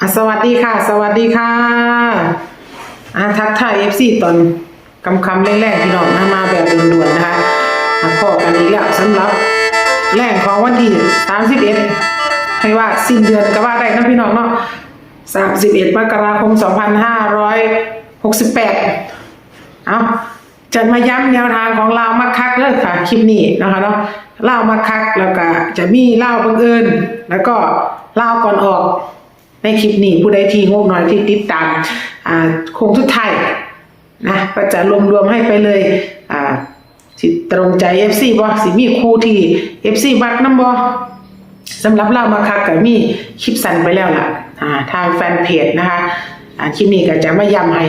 อะสวัสดีค่ะ สวัสดีค่ะอะทักทายเอฟซีตอนคำคำแรกๆพี่น้องนะมาแบบด่วนๆนะคะมาพอกันอีกแล้วสำหรับแรกของวันที่31ให้ว่าสิ้นเดือนก็ว่าได้นะพี่น้องเนาะ31มกราคม 2568 เอาจะมาย้ำแนวทางของเราวมาคักเลยค่ะคลิปนี้นะคะเนาะเล่าวมาคักแล้วก็จะมีเล่าวบังเอิญแล้วก็เล่าวก่อนออก ในคลิปนี้ผู้ใดที่งกน่อยที่ติดตามโคงทุดไทยนะก็จะรวมรวมๆให้ไปเลยอ่าสิตรงใจ FC บ่สิมีครูที่ FC บักน้ำบ่สำหรับเล่ามาคักก็มีคลิปสั้นไปแล้วล่ะอ่าทางแฟนเพจนะคะอ่าคลิปนี้ก็จะมาย้ำให้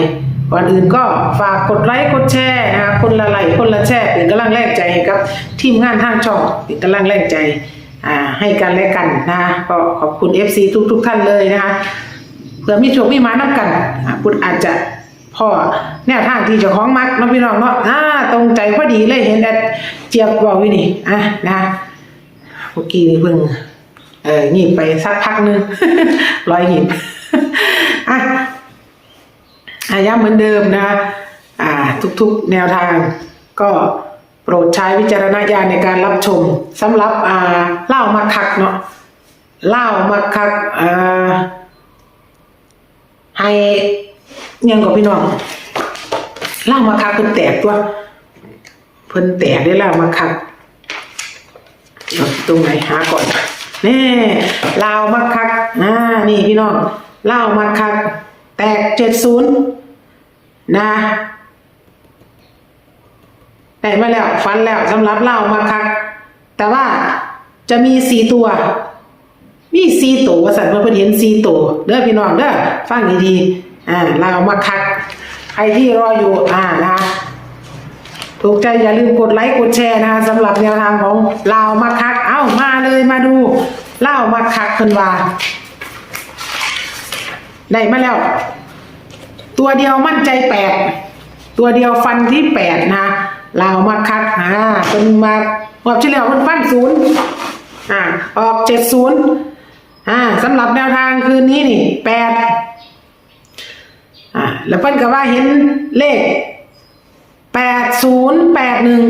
ก่อนอื่นก็ฝากกดไลค์กดแชร์นะคะคนละไลค์คนละแชร์เป็นกำลังแรงใจให้กับทีมงานทางช่องเป็นกำลังแรงใจ ให้กันและกันนะคะก็ขอบคุณ FC ทุกทุกๆท่านเลยนะคะเผื่อมีโชคมีมานับกันอ่าพุทธอาจจะพ่อแนวทางที่จะคล้องมักน้องพี่น้องเนาะอ่าตรงใจพอดีเลยเห็นแอดเจี๊ยบบอกวินี่อะนะเมื่อกี้นี่เพิ่งเออหยิบไปสักพักนึงร้อยหยิบอะอาย้ำเหมือนเดิมนะคะอ่า ทุกๆแนวทางก็ รดใช้วิจารณญาณในการรับชมสำหรับอ่าเล่ามาคักเนาะเล่ามาคักอ่าให้ยังกับพี่น้องเล่ามาคักเพิ่นแตกตัวเพิ่นแตกได้เล่ามาคักตรงไหนหาก่อนแน่เลามาคักอ่านี่พี่น้องเล่ามาคัก แตกเจ็ดศูนย์นะ ได้มาแล้วฟันแล้วสำหรับเล่ามาคัก แต่ว่าจะมีสี่ตัว มีสี่ตัวสัตว์เพื่อนเห็นสี่ตัวเด้อพี่น้องเด้อฟังดีๆอ่าเล่ามาคัก ใครที่รออยู่อ่านะคะถูกใจอย่าลืมกดไลค์กดแชร์นะคะสำหรับแนวทางของลามาคัก เอ้ามาเลยมาดูเล่ามาคักเพิ่นว่าได้มาแล้ว ตัวเดียวมั่นใจแปดตัวเดียวฟันที่แปดนะ ลาวมาคัดอ่าเป็นมาหอบเฉลี่ยมันฟันศูนย์อ่าออกเจ็ดศูนย์อ่าสำหรับแนวทางคืนนี้นี่แปดอ่าแล้วเพิ่นก็ว่าเห็นเลขแปดศูนย์แปดหนึ่ง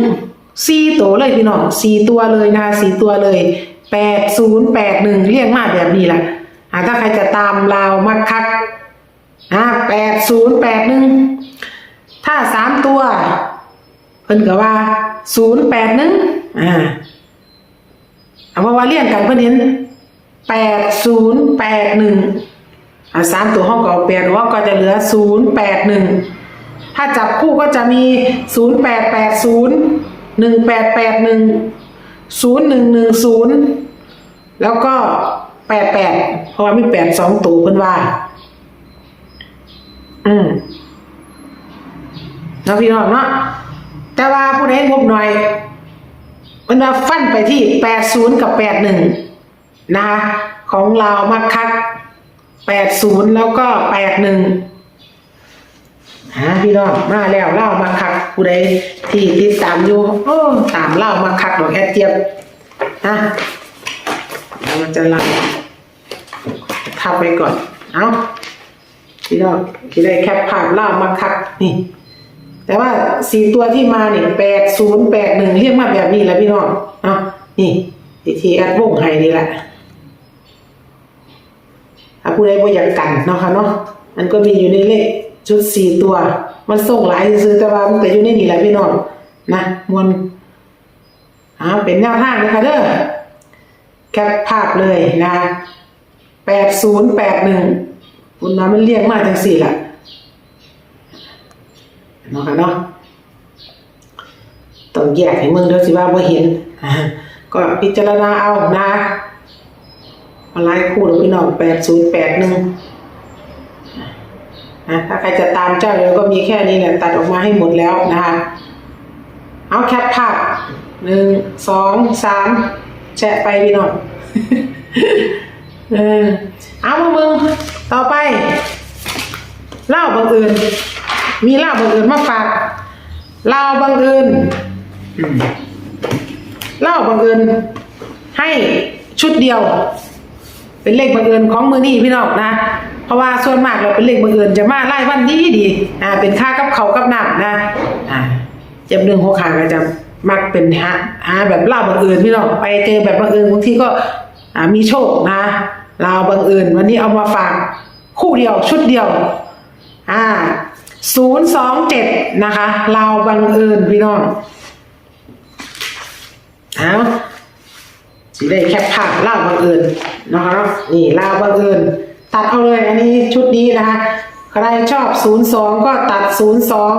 สี่ตัวเลยพี่น้องสี่ตัวเลยนะคะสี่ตัวเลยแปดศูนย์แปดหนึ่งเรียกมาแบบนี้แหละอ่าถ้าใครจะตามลาวมาคัดอ่าแปดศูนย์แปดหนึ่งถ้าสามตัว พิ่นก็ว่าศูนย์แปดหนึ่งอ่าเอาเพราว่าเรียงกันเพิ่นเห็นแปดศูนย์แปดหนึ่งอ่าสามตัวห้องก็เอาแปดว่าก็จะเหลือศูนย์แปดหนึ่งถ้าจับคู่ก็จะมีศูนย์แปดแปดศูนย์หนึ่งแปดแปดหนึ่งศูนย์หนึ่งหนึ่งศูนย์แล้วก็แปดแปดเพราะว่ามีแปดสองตัวเพิ่นว่า อืมเนาะพี่น้องเนาะ แต่ว่าผู้ใดงบหน่อยมันมาฟันไปที่แปดศูนย์กับแปดหนึ่งนะคะของเรามาคักแปดศูนย์แล้วก็แปดหนึ่งฮะพี่น้องมาแล้วเล่ามาคักผู้ใดที่ติดตามอยู่โอ้ตามเล่ามาคักดอกแอดเจี๊ยบนะแล้วมันจะไล่ทับไปก่อน เอาพี่น้องที่ได้แคปภาพเล่ามาคักนี่ แต่ว่าสี่ตัวที่มาเนี่ยแปดศูนย์แปดหนึ่งเรียกมาแบบนี้แหละพี่น้องเนาะนี่ทีทีแอดวงไฮนี่แหละถ้าผู้ใดบ่อยากกันเนาะค่ะเนาะมันก็มีอยู่ในเลขชุดสี่ตัว มันส่งหลายซื้อแต่ว่ามันก็อยู่ในนี่แหละพี่น้องนะมวลอ่าเป็นแนวทางนะคะเด้อแคปภาพเลยนะแปดศูนย์แปดหนึ่งคุณน้ำมันเรียกมาจังสี่แหละ นาะคะเนาะต้องแยกให้มึงเด้อสิว่าบ่เห็นก็พิจารณาเอานะมาไล่คู่หรือพี่น้องแปดศูนย์แปดหนึ่งนะถ้าใครจะตามเจ้าเดี๋ยวก็มีแค่นี้แหละตัดออกมาให้หมดแล้วนะคะ เอาแคปภาพหนึ่งสองสามแชะไปพี่น้องเออเอามามึงต่อไป เล่าบังเอิญ มีเล่าบังเอิญมาฝากเล่าบังเอิญอืมเล่าบังเอิญให้ชุดเดียว เป็นเลขบังเอิญของมือนี่พี่น้องนะ เพราะว่าส่วนมากเราเป็นเลขบังเอิญจะมาไล่วันดีดีอ่าเป็นค่ากับเขาวกับน้ำนะอ่าเจ็บหนึ่งหกขาก็จะมักเป็นฮะหาแบบเล่าบังเอิญพี่น้องไปเจอแบบบังเอิญบางทีก็อ่ามีโชคนะลาวบังเอิญวันนี้เอามาฝากคู่เดียวชุดเดียว อ่า ศูนย์สองเจ็ดนะคะลาบังเอิญพี่น้องเอาสีได้แคปภาพลาบังเอิญนะคะนี่ลาบังเอิญตัดเอาเลยอันนี้ชุดนี้นะคะใครชอบศูนย์สองก็ตัดศูนย์สอง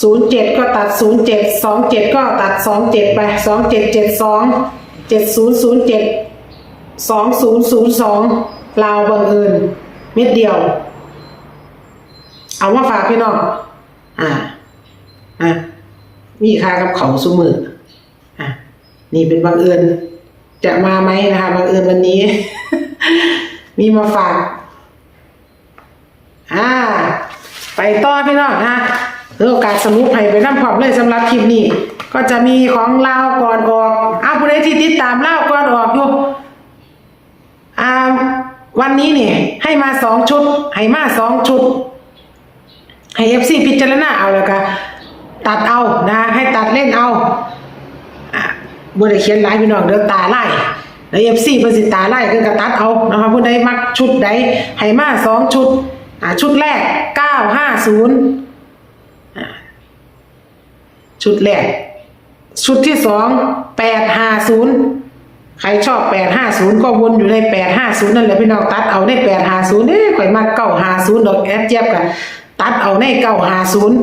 ศูนย์เจ็ดก็ตัดศูนย์เจ็ดสองเจ็ดก็ตัดสองเจ็ดไปสองเจ็ดเจ็ดสองเจ็ดศูนย์ศูนย์เจ็ดสองศูนย์ศูนย์สองลาวบังเอิญเม็ดเดียว เอามาฝากพี่น้อง อ่า อะมีค่ากับเขาสมืออะ นี่เป็นบังเอิญ จะมาไหมนะคะบังเอิญวันนี้ มีมาฝาก อ่า ไปต่อพี่น้องนะเพื่อโอกาสสรุปให้ไปน้ำพร้อมเลยสำหรับคลิปนี้ ก็จะมีของเลาก่อนออกอ้าวผู้ใดที่ติดตามลาก่อนออกอยู่อ่าวันนี้เนี่ยให้มาสองชุด ให้มาสองชุด ให้เอฟซีพิจารณาเอาแล้วก็ตัดเอานะให้ตัดเล่นเอาอะบริเขียนลายพี่น้องเดี๋ยวตาไล่แล้วเอฟซีเพิ่นสิตาไล่ก็กระตัดเอานะคะผู้ใดมักชุดใดให้มาสองชุดอ่าชุดแรกเก้าห้าศูนย์ชุดแรก ชุดที่สองแปดห้าศูนย์ใครชอบแปดห้าศูนย์ก็วนอยู่ในแปดห้าศูนย์นั่นแหละพี่น้องตัดเอาในแปดห้าศูนย์เอ้ยข่อยมาเก้าห้าศูนย์ดอกแอดเจี๊ยบกัน ตัดเอาในเก้าห้าศูนย์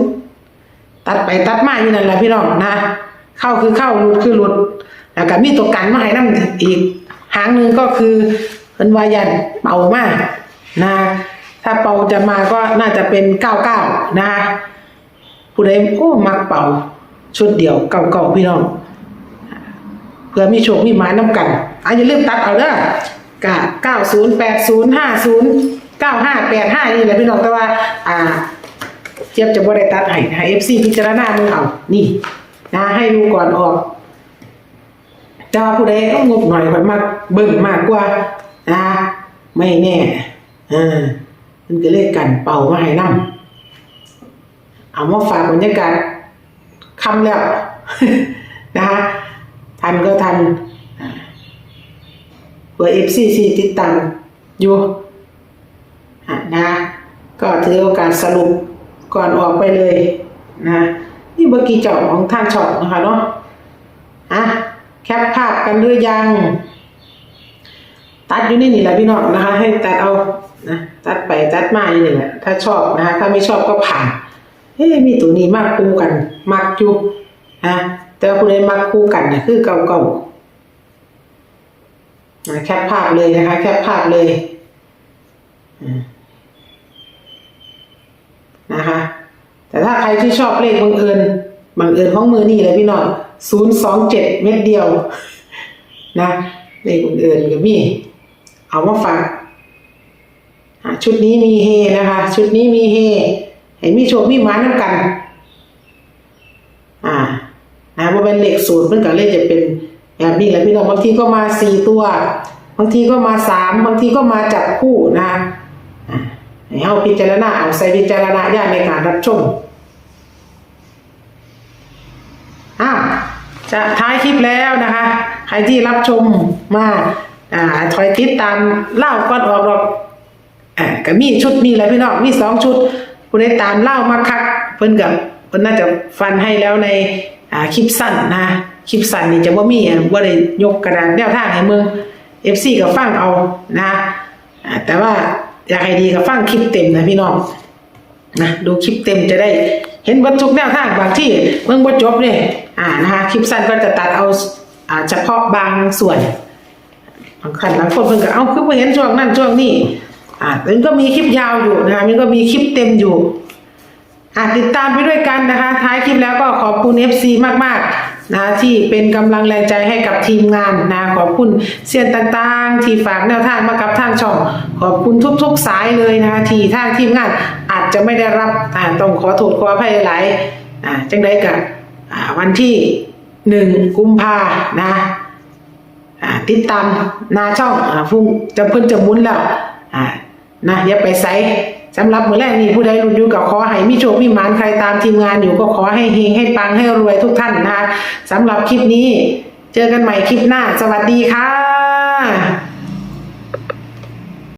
ตัดไปตัดมาอยู่นั่นแหละพี่น้องนะ เข้าคือเข้าหลุดคือหลุดแล้วก็มีตัวกันมาให้น้ำอีกหางหนึ่งก็คือเป็นวายันเป่ามากนะ ถ้าเป่าจะมาก็น่าจะเป็นเก้าเก้านะผู้ใดโอ้มักเป่าชุดเดียวเก่าๆพี่น้องเพื่อมีโชคมีหมายน้ำกันอะอย่าลืมตัดเอาเด้อกะเก้าศูนย์แปดศูนย์ห้าศูนย์ เก้าห้าแปดห้านี่แหละพี่น้องแต่ว่า อ่า เจี๊ยบจะบ่ได้ตัดให้ให้เอฟซีพิจารณามือเอา นี่ นะ ให้ดูก่อนออกแต่ว่าผู้ใดก็งบหน่อยข่อยมากเบิ่งมากกว่านะไม่แน่อ่ามันก็เลยกันเป่ามาให้นํเอามาฝากบรรยากาศคำแล้วนะคะทันก็ทันเผื่อเอฟซีซีติดตามอยู่ นะก็ถือโอกาสสรุปก่อนออกไปเลยนะนี่เมื่อกี้เจ้าของท่านช็อตนะคะเนาะอะแคปภาพกันหรือยัง ตัดอยู่นี่นี่แหละพี่น้องนะคะ ให้ตัดเอานะตัดไปตัดมาอยู่นี่แหละถ้าชอบนะคะ ถ้าไม่ชอบก็ผ่านเฮ้ยมีตัวนี้มากคู่กันมักอยู่นะแต่ว่าผู้มักคู่กันเนี่ยคือเก่าเก่าๆนะแคปภาพเลยนะคะ แคปภาพเลยอืม นะคะ แต่ถ้าใครที่ชอบเลขบังเอิญบังเอิญของมือนี่เลยพี่น้องศูนย์สองเจ็ดเม็ดเดียวนะเลขบังเอิญกับมี่เอามาฝากชุดนี้มีเฮนะคะ ชุดนี้มีเฮเห็นมีโชคมีหมาน้ำกัน อ่านะว่าเป็นเลขศูนย์มันก็เลยจะเป็นแบบนี้แหละพี่น้องบางทีก็มาสี่ตัว บางทีก็มาสามบางทีก็มาจับคู่นะอ่า ให้เฮาพิจารณาเอาใส่พิจารณญาณในการรับชมอ้าวจะท้ายคลิปแล้วนะคะ ใครที่รับชมมาอ่าถอยติดตามเล่าก่อนออกดอกอ่าก็มีชุดนี้แหละพี่น้องมีสองชุดผู้ใดตามเล่ามาคักเพิ่นกับเพิ่นน่าจะฟันให้แล้วในอ่าคลิปสั้นนะคลิปสั้นนี่จะว่ามี่ว่าได้ยกกระดานแนวทางให้มึง FC ก็ฟังเอานะแต่ว่า อยากให้ดีก็ฟังคลิปเต็มนะพี่น้องนะดูคลิปเต็มจะได้เห็นบรรทุกแนวทางบางที่เมื่อบ่จบเนี่ยอ่านะคะคลิปสั้นก็จะตัดเอาอ่าเฉพาะบางส่วนบางคันบางคนเพิ่นก็เอาคือบ่เห็นช่วงนั้นช่วงนี้อ่ามันก็มีคลิปยาวอยู่นะคะมันก็มีคลิปเต็มอยู่อะติดตามไปด้วยกันนะคะ ท้ายคลิปแล้วก็ขอบคุณ FC มากๆ นะที่เป็นกำลังแรงใจให้กับทีมงานนะขอบคุณเซียนต่างๆ ที่ฝากแนวทางมากับทางช่อง ขอบคุณทุกๆสายเลยนะคะที่ทางทีมงานอาจจะไม่ได้รับอ่ต้องขอโทษขออภัยหลายอ่าจังได้กับวันที่หนึ่งกุมภานะอ่าติดตามนาช่องฟุ้งจะเพิ่นจะมุนแล้วอ่านะอย่าไปไส สำหรับมื้อแรกนี้ผู้ใดรุ่นอยู่ก็ขอให้มีโชคมีมานใครตามทีมงานอยู่ก็ขอให้เฮงให้ปังให้รวยทุกท่านนะคะสำหรับคลิปนี้ เจอกันใหม่คลิปหน้า สวัสดีค่ะ